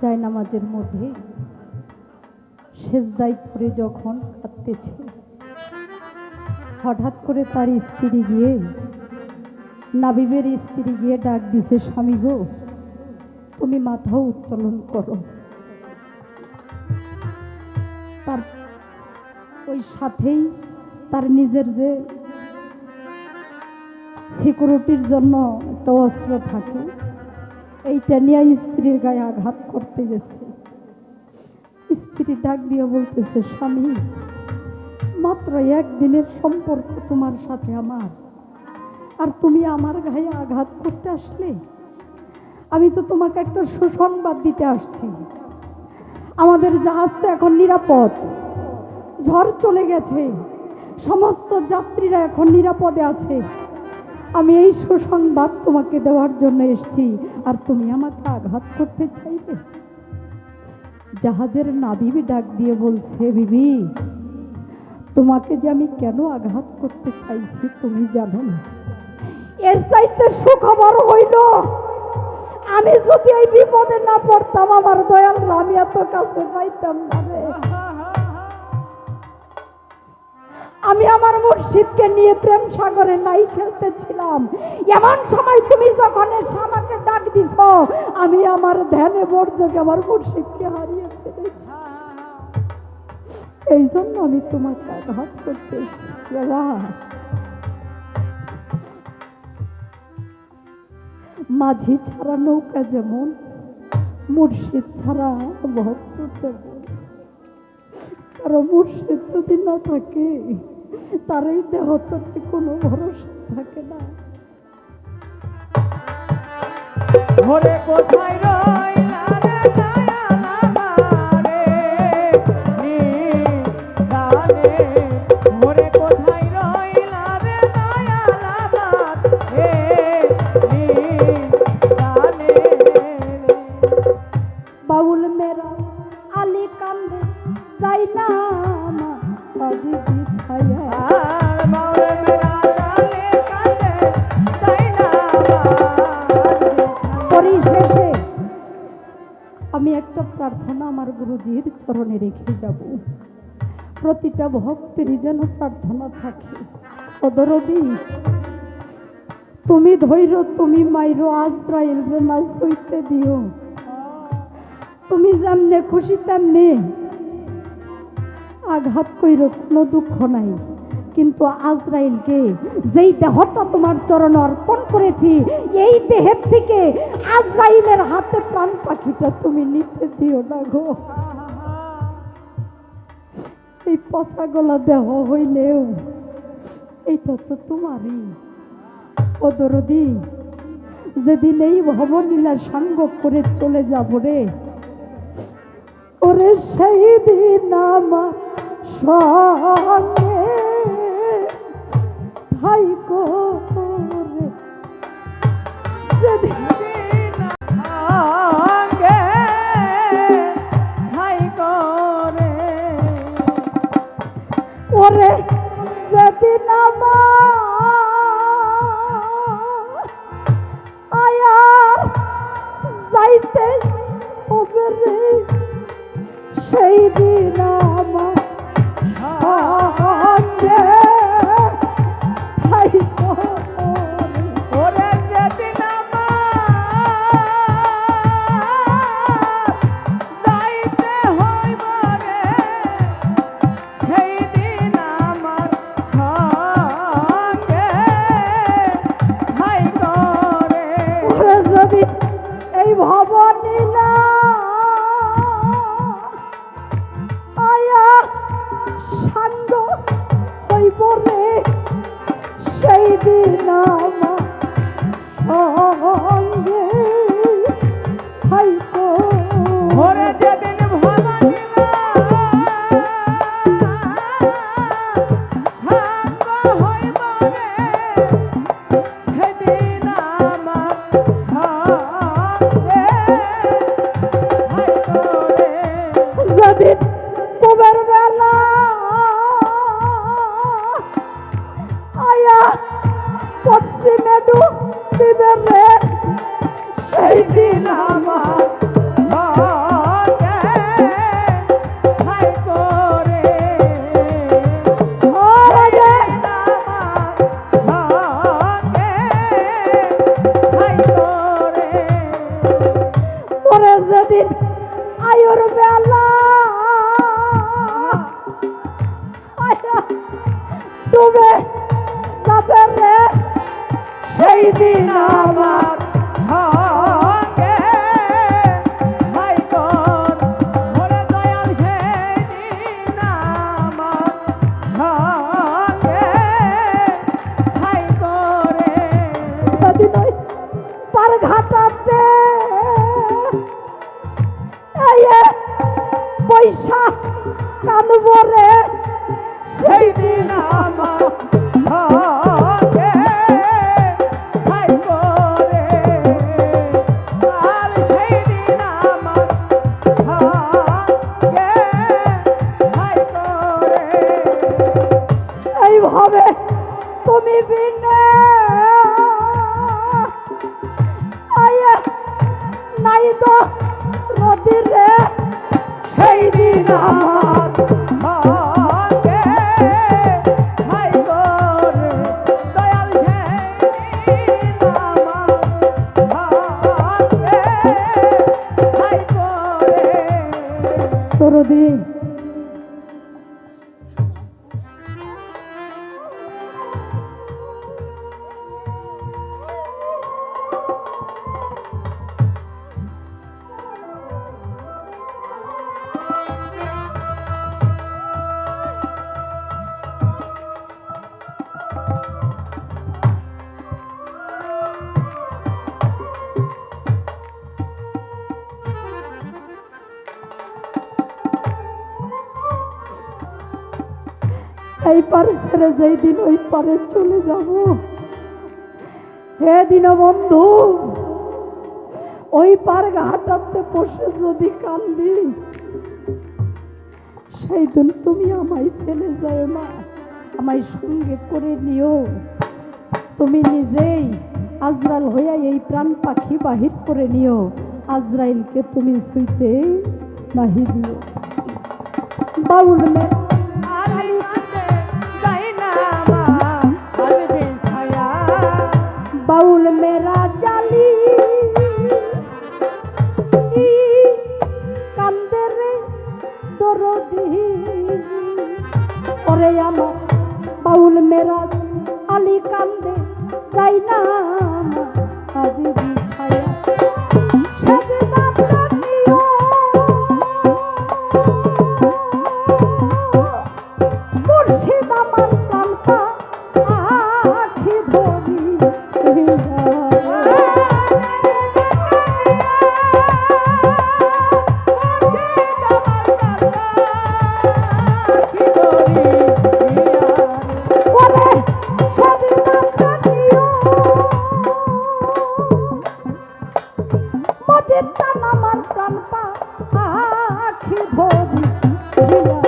যায় নামাজের মধ্যে সেজদাই পরে যখন কাঁদতেছে, হঠাৎ করে তার স্ত্রী গিয়ে, নাবিবের স্ত্রী গিয়ে ডাক দিছে, স্বামী গো, তুমি মাথাও উত্তোলন করো। তার ওই সাথেই তার নিজের যে সিকিউরিটির জন্য একটা অস্ত্র থাকে এইটা নিয়ে স্ত্রীর গায়ে আঘাত করতে গেছে। স্ত্রী ডাক দিয়ে বলতেছে, স্বামী, মাত্র একদিনের সম্পর্ক তোমার সাথে আমার। আর তুমি আমার গায়ে আঘাত করতে আসলে? আমি তো তোমাকে একটা সুসংবাদ দিতে আসছি। আমাদের জাহাজটা এখন নিরাপদ। ঝড় চলে গেছে। সমস্ত যাত্রীরা এখন নিরাপদে আছে। আমি এই সুসংবাদ তোমাকে দেওয়ার জন্য এসেছি। আর তুমি আমাকে আঘাত করতে চাইবে? জাহাজের নাবিবি ডাক দিয়ে বলছে, বিবি, তোমাকে যে আমি কেন আঘাত করতে চাইছি তুমি জানো না। এর চাইতে সুখবর হইল, আমি যদি এই বিপদে না পড়তাম, আমার দয়াল, আমি এত কাছে পাইতাম না। আমি আমার মসজিদকে নিয়ে প্রেম সাগরে নাই খেলতেছিলাম। এমন সময় তুমি যখন এসে আমাকে ডাক দিছ, আমি আমার ধ্যানে বর্জকে আমার মুর্শিদকে হারিয়ে ফেলেছি। এই জন্য আমি তোমাকে আঘাত করতে মাঝি ছাড়া নৌকা যেমন, মুর্শিদ ছাড়া ভক্ত কারও মুর্শিদ যদি না থাকে তার এই দেহতাতে কোনো ভরসা থাকে না। ঘরে কোথায় রইলা? একটা প্রার্থনা আমার গুরুজির চরণে রেখে যাব। প্রতিটা ভক্তেরই যেন প্রার্থনা থাকে। সদরদি তুমি ধৈর্য, তুমি মাইরো আজরাইল রে না সইতে দিও। তুমি যেমনে খুশি তেমনি আঘাত কইর, কোনো দুঃখ নাই। কিন্তু আজরাইলকে, যেই দেহটা তোমার চরণ অর্পণ করেছি, এই দেহের থেকে আজরাইলের হাতে প্রাণ পাখিটা তুমি নিতে দিও না গো। এই পচা গলা দেহ হইলেও এইটা তো তোমারই। অদরদি যেদিন এই ভবনীলা সাঙ্গ করে চলে যাব রে, ওরে সেই দিন আমার সঙ্গে ভাই করে যেদিন আগে হাই করে। ওরে ভবনী না আমার এই পার ছেড়ে যেই দিন ওই পারে চলে যাব। হে দিন বন্ধু ওই পার ঘাটাতে বসে যদি কান্দি, সেই দিন তুমি আমায় ফেলে যায় না আমায় সঙ্গে করে নিও। তুমি নিজেই আজরাল হইয়া এই প্রাণ পাখি বাহির করে নিও। আজরাইলকে তুমি শুইতে নাহি দিও। বাউল মে বাউল মেরা জালি কান্দে রে দরদি ওরে আমার বাউল মেরা আলি কান্দে যাই না আজ টান আমার কান্তা আখি ধরি